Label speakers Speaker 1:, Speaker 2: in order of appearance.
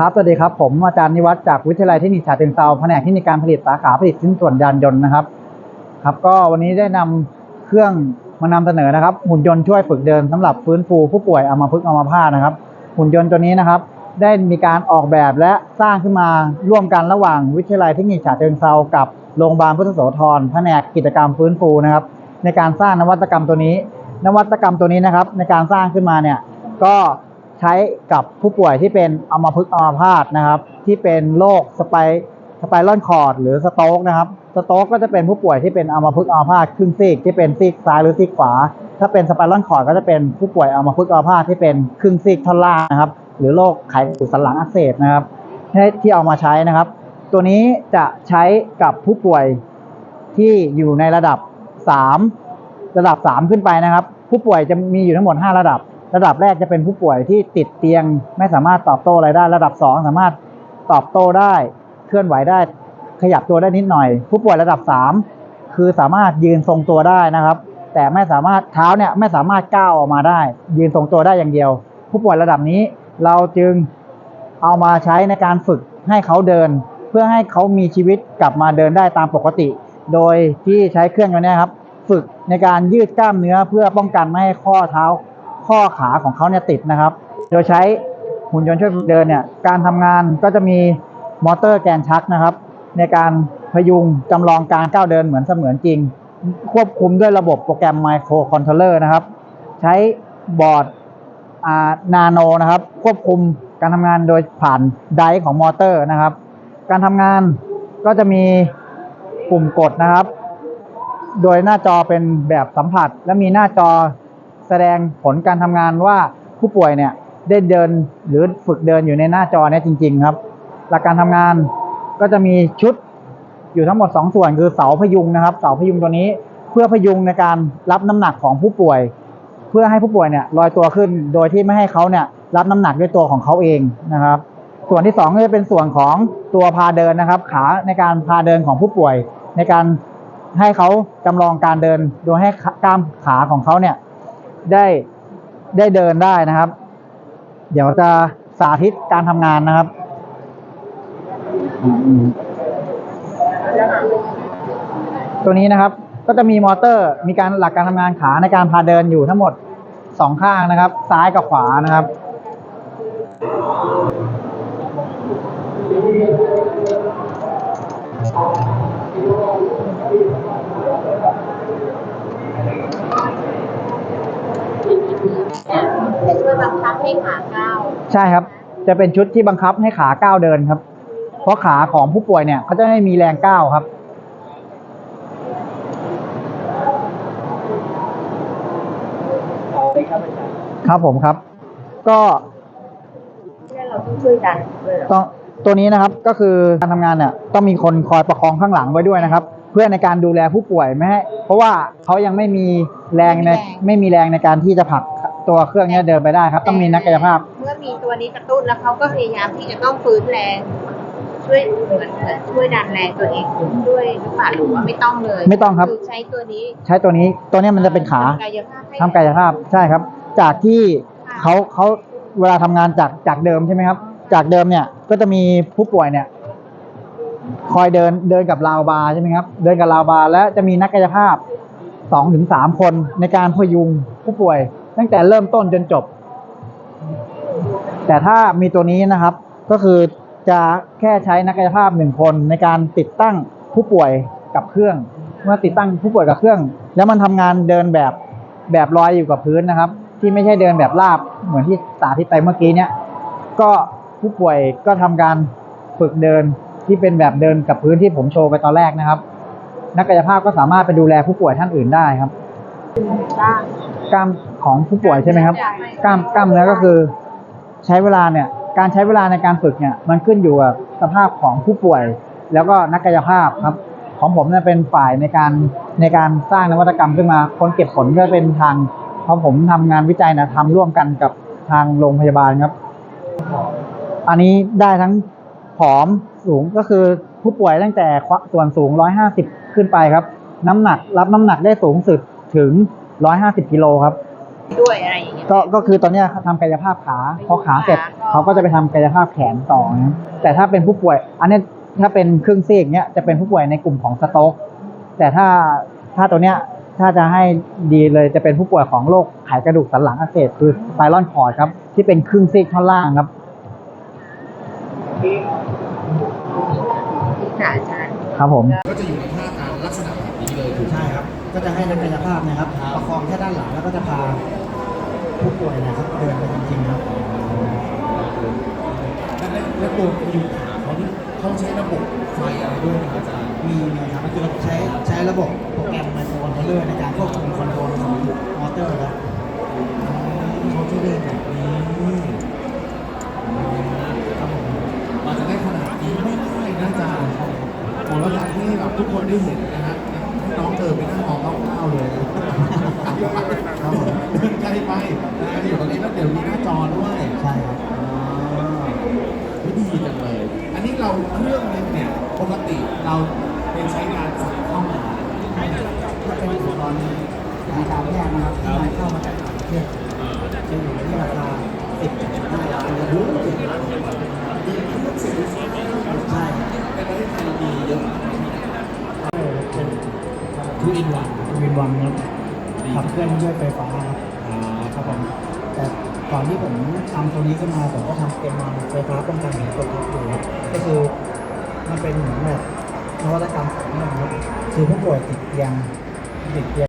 Speaker 1: ครับ สวัสดีครับ ผมอาจารย์นิวัฒน์จากวิทยาลัยเทคนิคฉะเชิงเทราแผนกเทคนิคการผลิตสาขาผลิตชิ้นส่วนยานยนต์นะครับ ครับ ก็วันนี้ได้นำเครื่องมานำเสนอนะครับ หุ่นยนต์ช่วยฝึกเดินสำหรับฟื้นฟูผู้ป่วยอัมพฤกษ์อัมพาตนะครับ หุ่นยนต์ตัวนี้นะครับ ได้มีการออกแบบและสร้างขึ้นมาร่วมกันระหว่างวิทยาลัยเทคนิคฉะเชิงเทรากับโรงพยาบาลพุทธโสธรแผนกกิจกรรมฟื้นฟูนะครับ ในการสร้างนวัตกรรมตัวนี้ นวัตกรรมตัวนี้นะครับ ในการสร้างขึ้นมาเนี่ยก็ ใช้กับผู้ป่วยที่เป็นอัมพฤกษ์อัมพาตนะครับ ที่เป็นโรคสไปสไปรอนคอร์ดหรือสโต๊กนะครับสโต๊กก็จะเป็นผู้ป่วยที่เป็นอัมพฤกษ์อัมพาตครึ่งซีกที่เป็นซีกซ้ายหรือซีกขวา ถ้าเป็นสไปรอนคอร์ดก็จะเป็นผู้ป่วยอัมพฤกษ์อัมพาตที่เป็นครึ่งซีกท่อนล่างนะครับ หรือโรคไขกระดูกสันหลังอักเสบนะครับที่เอามาใช้นะครับ ตัวนี้จะใช้กับผู้ป่วยที่อยู่ในระดับ 3 ระดับ 3 ขึ้นไปนะครับ ผู้ป่วยจะมีอยู่ทั้งหมด 5 ระดับ ระดับแรกจะเป็นผู้ป่วยที่ติดเตียงไม่สามารถตอบโต้อะไรได้ ระดับ 2 สามารถตอบโต้ได้ เคลื่อนไหวได้ขยับตัวได้นิดหน่อย ผู้ป่วยระดับ 3 คือสามารถยืนทรงตัวได้นะครับ แต่ไม่สามารถเท้าเนี่ยไม่สามารถก้าวออกมาได้ ยืนทรงตัวได้อย่างเดียว ผู้ป่วยระดับนี้เราจึงเอามาใช้ในการฝึกให้เขาเดิน เพื่อให้เขามีชีวิตกลับมาเดินได้ตามปกติ โดยที่ใช้เครื่องตัวนี้ครับ ฝึกในการยืดกล้ามเนื้อเพื่อป้องกันไม่ให้ข้อเท้า ข้อขาของเขาเนี่ยติดนะครับ โดยใช้หุ่นยนต์ช่วยเดินเนี่ยการทำงานก็จะมีมอเตอร์แกนชักนะครับ ในการพยุงจำลองการก้าวเดินเหมือนเสมือนจริง ควบคุมด้วยระบบโปรแกรมไมโครคอนโทรลเลอร์นะครับ ใช้บอร์ดนาโนนะครับ ควบคุมการทำงานโดยผ่านไดร์ของมอเตอร์นะครับ การทำงานก็จะมีปุ่มกดนะครับ โดยหน้าจอเป็นแบบสัมผัส และมีหน้าจอ แสดงผลการทำงานว่าผู้ป่วยเนี่ยได้เดินหรือฝึกเดินอยู่ในหน้าจอเนี่ยจริง ๆ ครับ หลักการทำงานก็จะมีชุดอยู่ทั้งหมด 2 ส่วนคือเสาพยุงนะครับ เสาพยุงตัวนี้เพื่อพยุงในการรับน้ำหนักของผู้ป่วย เพื่อให้ผู้ป่วยเนี่ยลอยตัวขึ้นโดยที่ไม่ให้เขาเนี่ยรับน้ำหนักด้วยตัวของเขาเองนะครับ ส่วนที่สองก็จะเป็นส่วนของตัวพาเดินนะครับ ขาในการพาเดินของผู้ป่วย ในการให้เขาจำลองการเดิน โดยให้กล้ามขาของเขาเนี่ย ได้ได้เดินได้นะครับ เดี๋ยวจะสาธิตการทำงานนะครับตัวนี้นะครับ ก็จะมีมอเตอร์ มีการหลักการทำงานขาในการพาเดินอยู่ทั้งหมดสองข้างนะครับ ซ้ายกับขวานะครับ
Speaker 2: จะช่วย บังคับให้ขาก้าว
Speaker 1: ใช่ครับ จะเป็นชุดที่บังคับให้ขาก้าวเดินครับ เพราะขาของผู้ป่วยเนี่ยเขาจะไม่มีแรงก้าวครับ ครับผมครับ ก็
Speaker 2: ที่เราต้องช่วยกันเลยเหรอ
Speaker 1: ต้องตัวนี้นะครับก็คือการทำงานเนี่ยต้องมีคนคอยประคองข้างหลังไว้ด้วยนะครับ เพื่อในการดูแลผู้ป่วยไม่ให้เพราะว่าเขายังไม่มีแรงในไม่มีแรงในการที่จะผลัก ตัวเครื่องเนี้เดินไปได้ครับ ต้องมีนักกายภาพ
Speaker 2: เมื่อมีตัวนี้กระตุ้นแล้วเขาก็พยายามที่จะต้องฟื้นแรง ช่วยเหมือนเหมือนช่วยดันแรงตัวเองด้วยหรือเปล่าหรือว่าไม่ต้องเลย
Speaker 1: ไม่ต้องครับ
Speaker 2: คือใช้ตัวนี้
Speaker 1: ใช้ตัวนี้ตัวนี้มันจะเป็นขา
Speaker 2: ทำกายภาพให้
Speaker 1: ทำกายภาพใช่ครับ จากที่เขาเขาเวลาทำงานจากจากเดิมใช่ไหมครับ จากเดิมเนี่ยก็จะมีผู้ป่วยเนี่ย คอยเดินเดินกับราวบาร์ใช่ไหมครับ เดินกับราวบาร์และจะมีนักกายภาพสองถึงสามคนในการพยุงผู้ป่วย ตั้งแต่เริ่มต้นจนจบ แต่ถ้ามีตัวนี้นะครับ ก็คือจะแค่ใช้นักกายภาพหนึ่งคนในการติดตั้งผู้ป่วยกับเครื่อง เมื่อติดตั้งผู้ป่วยกับเครื่อง แล้วมันทำงานเดินแบบแบบลอยอยู่กับพื้นนะครับ ที่ไม่ใช่เดินแบบราบเหมือนที่สาธิตไปเมื่อกี้เนี่ยก็ผู้ป่วยก็ทำการฝึกเดินที่เป็นแบบเดินกับพื้นที่ผมโชว์ไปตอนแรกนะครับ นักกายภาพก็สามารถไปดูแลผู้ป่วยท่านอื่นได้ครับ กล้ามของผู้ป่วยใช่ไหมครับ กล้ามกล้ามเนื้อก็คือใช้เวลาเนี่ย การใช้เวลาในการฝึกเนี่ย มันขึ้นอยู่กับสภาพของผู้ป่วย แล้วก็นักกายภาพครับ ของผมเนี่ยเป็นฝ่ายในการในการสร้างนวัตกรรมขึ้นมา คนเก็บผลก็เป็นทางเพราะผมทำงานวิจัยนะทำร่วมกันกับทางโรงพยาบาลครับ อันนี้ได้ทั้งผอมสูงก็คือผู้ป่วยตั้งแต่ส่วนสูง 150 ขึ้นไปครับ น้ำหนักรับน้ำหนักได้สูงสุด ถึง 150 กิโลครับ
Speaker 2: ด้วยอะไรอย่างเงี้ย
Speaker 1: ก็ก็คือตอนเนี้ยทำกายภาพขาพอขาเสร็จ
Speaker 2: ขาก่อน
Speaker 1: เขา
Speaker 2: เขาก็จะไปทำกายภาพแขนต่อนะครับแต่ถ้าเป็นผู้ป่วย อันเนี้ยถ้าเป็นครึ่งซีกเนี้ยจะเป็นผู้ป่วยในกลุ่มของสโต๊กแต่ถ้าถ้าตัวเนี้ยถ้าจะให้ดีเลยจะเป็นผู้ป่วยของโรคไขกระดูกสันหลังอักเสบคือสไปรอนคอร์ดครับ ที่เป็นครึ่งซีกท่อนล่างครับ
Speaker 3: ค่ะอาจารย์
Speaker 2: ครับผม
Speaker 4: ก็จะอยู่ในท่าทางลักษณะแบบนี้เลยถูกไหม
Speaker 1: ใช่ครับ ก็จะให้นักกายภาพนะครับประคองแค่ด้านหลังแล้วก็จะพาผู้ป่วยนะครับเดินไปจริงๆครับ
Speaker 4: และและและตัวพยุงขาเขานี่เขาใช้ระบบไฟอะไรด้วยนะครับอาจารย์
Speaker 1: มีมีครับก็คือใช้ใช้ระบบโปรแกรมไมโครคอนโทรลเลอร์ในการควบคุมคอนโทรลของมอเตอร์ครับ
Speaker 4: เขาจะเดินแบบนี้ครับผมมาจะได้ขนาดนี้ไม่ง่ายนะอาจารย์โอ้แล้วอยากให้แบบทุกคนได้เห็นนะฮะให้ น้องเดินไปนั่งมองคร่าวๆเลยครับผมเดินไกลไปนะฮะอยู่ตรงนี้แล้วเดี๋ยวมีหน้าจอด้วย
Speaker 1: ใช่ครับ
Speaker 4: วิธีจังเลย อันนี้เราเครื่องนึงเนี่ยปกติเราเป็นใช้งานสั่งเข้ามา
Speaker 1: ถ้าเป็นอุปกรณ์ในการแยกนะครับที่นำเข้ามาจากต่างประเทศจะอยู่ที่ราคา10ถึง15ล้าน
Speaker 4: ทูอินวัน
Speaker 1: วินวันครับขับเคลื่อนด้วยไฟฟ้าครับครับผมแต่ก่อนที่ผมทำตัวนี้ขึ้นมาผมก็ทำเป็นนอนไฟฟ้าป้องกันหัวกดทับอยู่ครับก็คือมันเป็นเหมือนแบบนวัตกรรมของมันครับคือผู้ป่วยติดเตียงติดเตียง